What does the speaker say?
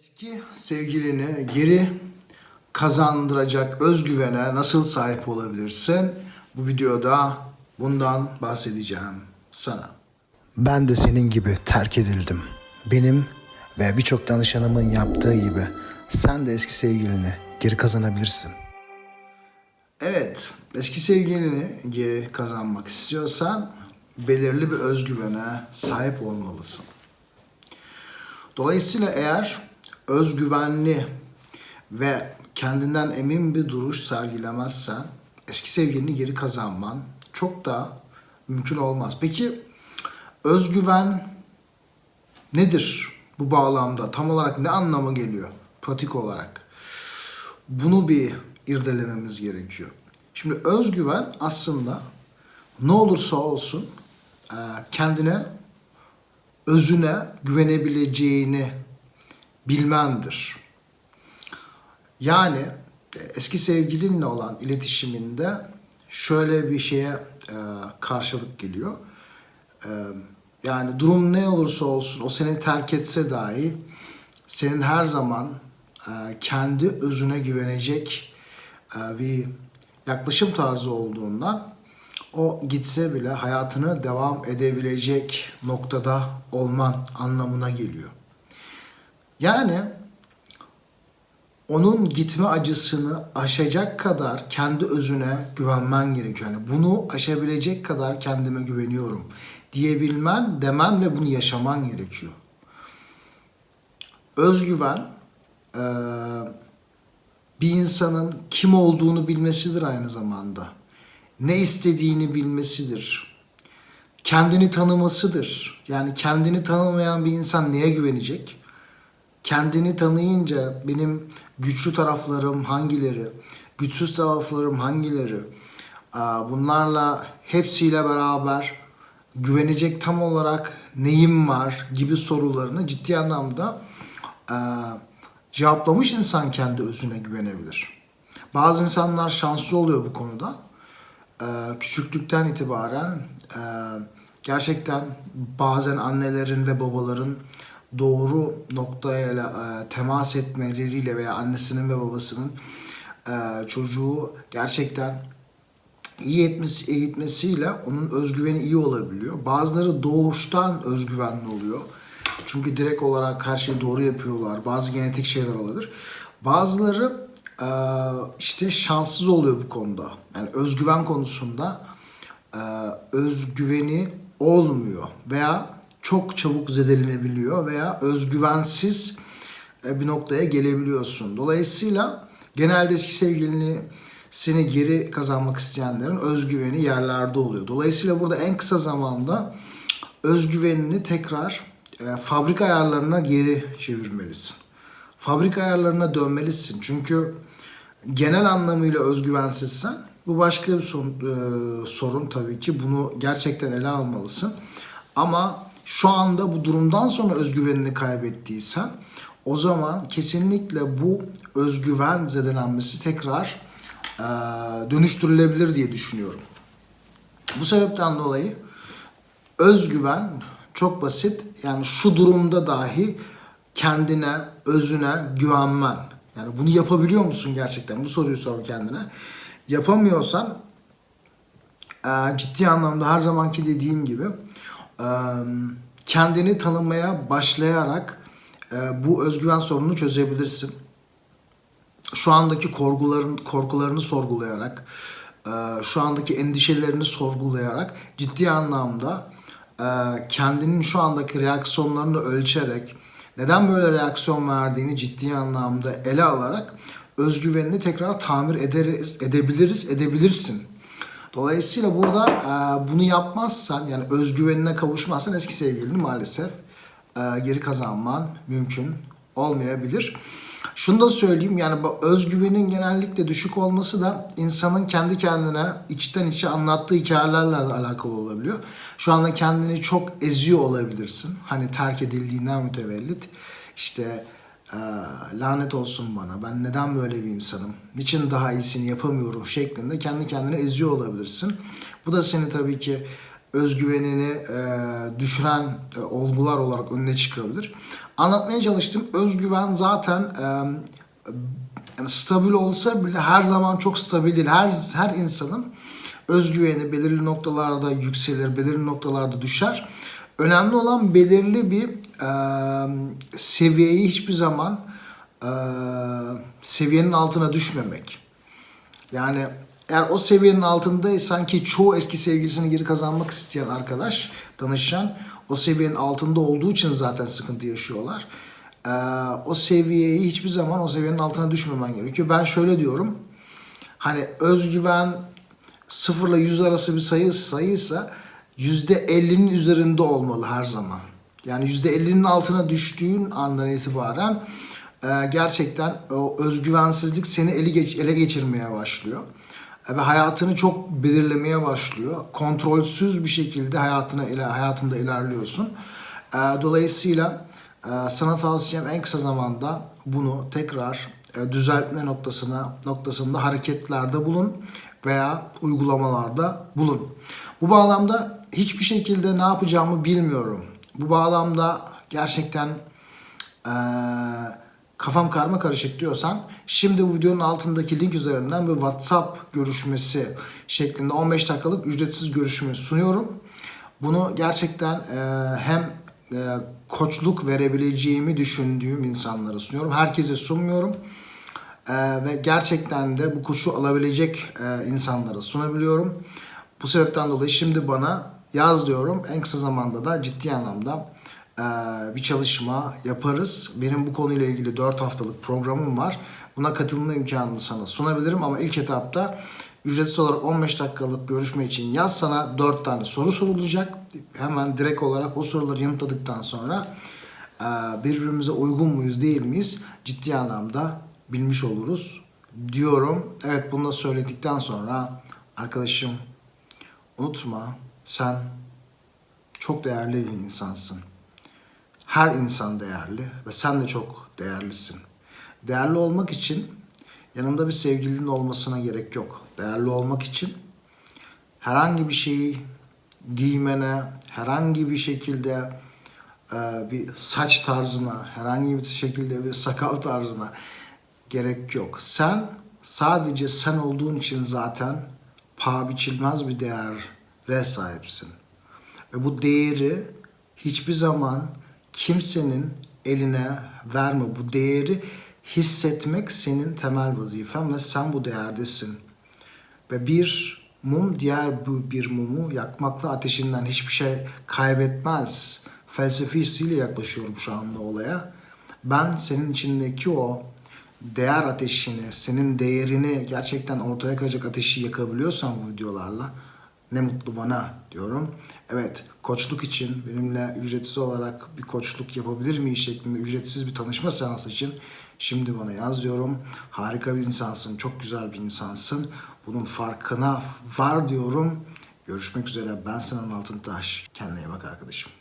Eski sevgilini geri kazandıracak özgüvene nasıl sahip olabilirsin? Bu videoda bundan bahsedeceğim sana. Ben de senin gibi terk edildim. Benim ve birçok danışanımın yaptığı gibi sen de eski sevgilini geri kazanabilirsin. Evet, eski sevgilini geri kazanmak istiyorsan belirli bir özgüvene sahip olmalısın. Dolayısıyla eğer özgüvenli ve kendinden emin bir duruş sergilemezsen eski sevgilini geri kazanman çok da mümkün olmaz. Peki özgüven nedir bu bağlamda? Tam olarak ne anlama geliyor pratik olarak? Bunu bir irdelememiz gerekiyor. Şimdi özgüven aslında ne olursa olsun kendine özüne güvenebileceğini bilmendir. Yani e, eski sevgilinle olan iletişiminde şöyle bir şeye e, karşılık geliyor. E, yani durum ne olursa olsun o seni terk etse dahi senin her zaman e, kendi özüne güvenecek e, bir yaklaşım tarzı olduğundan o gitse bile hayatını devam edebilecek noktada olman anlamına geliyor. Yani onun gitme acısını aşacak kadar kendi özüne güvenmen gerekiyor. Yani bunu aşabilecek kadar kendime güveniyorum diyebilmen, demen ve bunu yaşaman gerekiyor. Özgüven eee, bir insanın kim olduğunu bilmesidir aynı zamanda. Ne istediğini bilmesidir. Kendini tanımasıdır. Yani kendini tanımayan bir insan neye güvenecek? Kendini tanıyınca benim güçlü taraflarım hangileri, güçsüz taraflarım hangileri, bunlarla hepsiyle beraber güvenecek tam olarak neyim var gibi sorularını ciddi anlamda cevaplamış insan kendi özüne güvenebilir. Bazı insanlar şanslı oluyor bu konuda. Küçüklükten itibaren gerçekten bazen annelerin ve babaların doğru noktaya e, temas etmeleriyle veya annesinin ve babasının e, çocuğu gerçekten iyi etmesi, eğitmesiyle onun özgüveni iyi olabiliyor. Bazıları doğuştan özgüvenli oluyor. Çünkü direkt olarak her şeyi doğru yapıyorlar. Bazı genetik şeyler olabilir. Bazıları e, işte şanssız oluyor bu konuda. Yani özgüven konusunda e, özgüveni olmuyor veya çok çabuk zedelenebiliyor veya özgüvensiz e, bir noktaya gelebiliyorsun. Dolayısıyla genelde eski sevgilini seni geri kazanmak isteyenlerin özgüveni yerlerde oluyor. Dolayısıyla burada en kısa zamanda özgüvenini tekrar e, fabrika ayarlarına geri çevirmelisin. Fabrika ayarlarına dönmelisin. Çünkü genel anlamıyla özgüvensizsen bu başka bir sorun, e, sorun tabii ki. Bunu gerçekten ele almalısın. Ama şu anda bu durumdan sonra özgüvenini kaybettiysen o zaman kesinlikle bu özgüven zedelenmesi tekrar e, dönüştürülebilir diye düşünüyorum. Bu sebepten dolayı özgüven çok basit. Yani şu durumda dahi kendine, özüne güvenmen. Yani bunu yapabiliyor musun gerçekten? Bu soruyu sor kendine. Yapamıyorsan e, ciddi anlamda her zamanki dediğim gibi kendini tanımaya başlayarak bu özgüven sorununu çözebilirsin. Şu andaki korkuların korkularını sorgulayarak, şu andaki endişelerini sorgulayarak ciddi anlamda kendinin şu andaki reaksiyonlarını ölçerek neden böyle reaksiyon verdiğini ciddi anlamda ele alarak özgüvenini tekrar tamir ederiz, edebiliriz, edebilirsin. Dolayısıyla burada e, bunu yapmazsan yani özgüvenine kavuşmazsan eski sevgilini maalesef e, geri kazanman mümkün olmayabilir. Şunu da söyleyeyim yani özgüvenin genellikle düşük olması da insanın kendi kendine içten içe anlattığı hikayelerle de alakalı olabiliyor. Şu anda kendini çok eziyor olabilirsin. Hani terk edildiğinden mütevellit. İşte lanet olsun bana ben neden böyle bir insanım niçin daha iyisini yapamıyorum şeklinde kendi kendine eziyor olabilirsin. Bu da seni tabii ki özgüvenini e, düşüren e, olgular olarak önüne çıkabilir. Anlatmaya çalıştım. Özgüven zaten e, yani stabil olsa bile her zaman çok stabil değil. Her, her insanın özgüveni belirli noktalarda yükselir, belirli noktalarda düşer. Önemli olan belirli bir e, seviyeyi hiçbir zaman e, seviyenin altına düşmemek. Yani eğer o seviyenin altındaysan ki çoğu eski sevgilisini geri kazanmak isteyen arkadaş, danışan o seviyenin altında olduğu için zaten sıkıntı yaşıyorlar. Ee, o seviyeyi hiçbir zaman o seviyenin altına düşmemen gerekiyor. Ben şöyle diyorum. Hani özgüven sıfırla 100 arası bir sayı sayıysa %50'nin üzerinde olmalı her zaman. Yani %50'nin altına düştüğün andan itibaren e, gerçekten o özgüvensizlik seni eli geç, ele geçirmeye başlıyor. E, ve hayatını çok belirlemeye başlıyor. Kontrolsüz bir şekilde hayatına ile hayatında ilerliyorsun. E, dolayısıyla e, sana tavsiyem en kısa zamanda bunu tekrar e, düzeltme noktasına noktasında hareketlerde bulun veya uygulamalarda bulun. Bu bağlamda hiçbir şekilde ne yapacağımı bilmiyorum. Bu bağlamda gerçekten eee, kafam karma karışık diyorsan şimdi bu videonun altındaki link üzerinden bir WhatsApp görüşmesi şeklinde 15 dakikalık ücretsiz görüşme sunuyorum. Bunu gerçekten eee, hem eee, koçluk verebileceğimi düşündüğüm insanlara sunuyorum. Herkese sunmuyorum. Ee, ve gerçekten de bu kuşu alabilecek e, insanlara sunabiliyorum. Bu sebepten dolayı şimdi bana yaz diyorum. En kısa zamanda da ciddi anlamda e, bir çalışma yaparız. Benim bu konuyla ilgili 4 haftalık programım var. Buna katılma imkanını sana sunabilirim ama ilk etapta ücretsiz olarak 15 dakikalık görüşme için yaz sana 4 tane soru sorulacak. Hemen direkt olarak o soruları yanıtladıktan sonra birbirimize uygun muyuz değil miyiz ciddi anlamda bilmiş oluruz diyorum. Evet bunu da söyledikten sonra arkadaşım unutma sen çok değerli bir insansın. Her insan değerli ve sen de çok değerlisin. Değerli olmak için yanında bir sevgilinin olmasına gerek yok. Değerli olmak için herhangi bir şeyi giymene, herhangi bir şekilde e, bir saç tarzına, herhangi bir şekilde bir sakal tarzına gerek yok. Sen sadece sen olduğun için zaten paha biçilmez bir değere sahipsin. Ve bu değeri hiçbir zaman kimsenin eline verme. Bu değeri hissetmek senin temel vazifen ve sen bu değerdesin. Ve bir mum diğer bir mumu yakmakla ateşinden hiçbir şey kaybetmez. Felsefesiyle yaklaşıyorum şu anda olaya. Ben senin içindeki o değer ateşini, senin değerini gerçekten ortaya koyacak ateşi yakabiliyorsan bu videolarla ne mutlu bana diyorum. Evet, koçluk için benimle ücretsiz olarak bir koçluk yapabilir miyiz şeklinde ücretsiz bir tanışma seansı için şimdi bana yaz diyorum. Harika bir insansın, çok güzel bir insansın. Bunun farkına var diyorum. Görüşmek üzere. Ben Sinan Altıntaş. Kendine bak arkadaşım.